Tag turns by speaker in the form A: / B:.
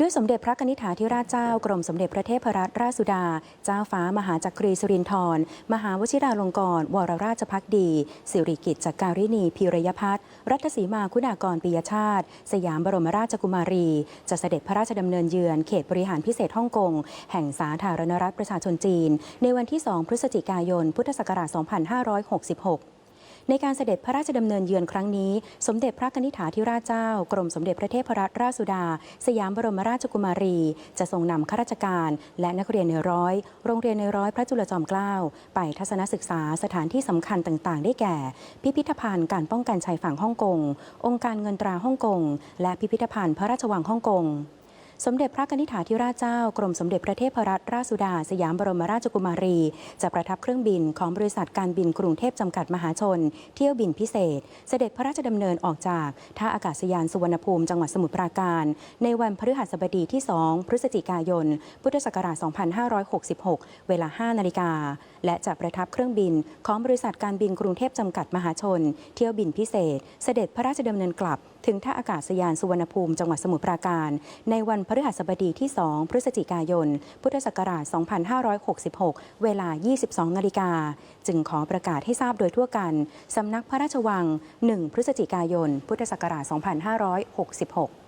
A: ด้วยสมเด็จพระกนิษฐาธิราชเจ้ากรมสมเด็จพระเทพรัตนราชสุดา เจ้าฟ้ามหาจักรีสุรินทร์มหาวชิราลงกรณ์วรราชพักดี สิริกิจจักการินีพิรยพัฒน์รัตสีมาคุณากรปิยชาติ สยามบรมราชกุมารี จะเสด็จพระราชดำเนินเยือนเขตบริหารพิเศษฮ่องกง แห่งสาธารณรัฐประชาชนจีน ในวันที่ 2 พฤศจิกายน พุทธศักราช 2566 ในการเสด็จพระราชดำเนินเยือนครั้งนี้ สมเด็จพระกนิษฐาธิราชเจ้า กรมสมเด็จพระเทพรัตนราชสุดา สยามบรมราชกุมารี จะทรงนำข้าราชการ และนักเรียนในร้อย โรงเรียนในร้อยพระจุลจอมเกล้าไปทัศนศึกษาสถานที่สำคัญต่างๆ ได้แก่ พิพิธภัณฑ์การป้องกันชายฝั่งฮ่องกง องค์การเงินตราฮ่องกง และพิพิธภัณฑ์พระราชวังฮ่องกง สมเด็จพระนิษฐาธิราชเจ้ากรมสมเด็จพระเทพรัตนราชสุดา สยามบรมราชกุมารี จะประทับเครื่องบินของบริษัทการบินกรุงเทพจำกัดมหาชน เที่ยวบินพิเศษ เสด็จพระราชดำเนินออกจากท่าอากาศยานสุวรรณภูมิจังหวัดสมุทรปราการ ในวันพฤหัสบดีที่ 2 พฤศจิกายน พุทธศักราช 2566 เวลา 5 นาฬิกา และจะประทับเครื่องบินของบริษัทการบินกรุงเทพจำกัดมหาชน เที่ยวบินพิเศษ เสด็จพระราชดำเนินกลับ ถึงท่าอากาศยานสุวรรณภูมิจังหวัดสมุทรปราการ ในวันพฤหัสบดีที่ 2 พฤศจิกายน พุทธศักราช 2566 เวลา 22 นาฬิกา จึงขอประกาศให้ทราบโดยทั่วกัน สำนักพระราชวัง 1 พฤศจิกายน พุทธศักราช 2566